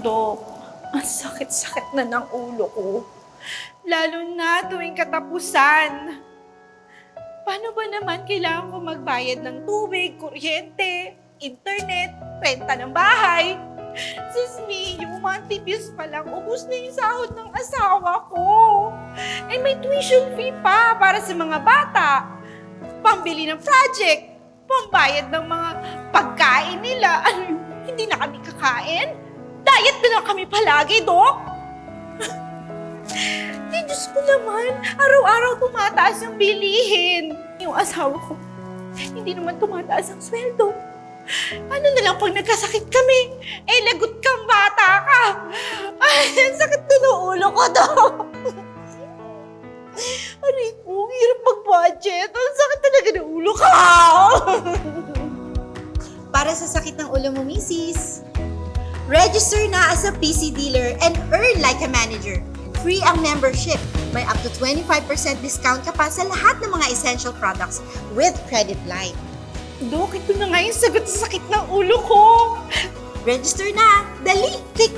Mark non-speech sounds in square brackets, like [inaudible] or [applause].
Dok, ang sakit-sakit na ng ulo ko. Lalo na tuwing katapusan. Paano ba naman kailangan ko magbayad ng tubig, kuryente, internet, renta ng bahay? Sus me, yung monthly bills pa lang, ubus na yung sahod ng asawa ko. And may tuition fee pa para sa mga bata. Pambili ng project, pambayad ng mga pagkain nila. Ano hindi na kami kakain? Diet na lang kami palagi, Dok. [laughs] Di, Diyos ko naman, araw-araw tumataas yung bilihin. Yung asawa ko, hindi naman tumataas ang sweldo. Ano na lang pag nagkasakit kami? Eh, lagot kang bata ka. Ay, ang sakit ko ng ulo ko, Dok. [laughs] Aray ko, hirap mag-budget. Ang sakit talaga ng ulo ko. [laughs] Para sa sakit ng ulo mo, misis. Register na as a PC dealer and earn like a manager. Free ang membership. May up to 25% discount ka pa sa lahat ng mga essential products with credit line. Dok, ito na nga yung sagot sa sakit ng ulo ko. Register na! Dali! Click!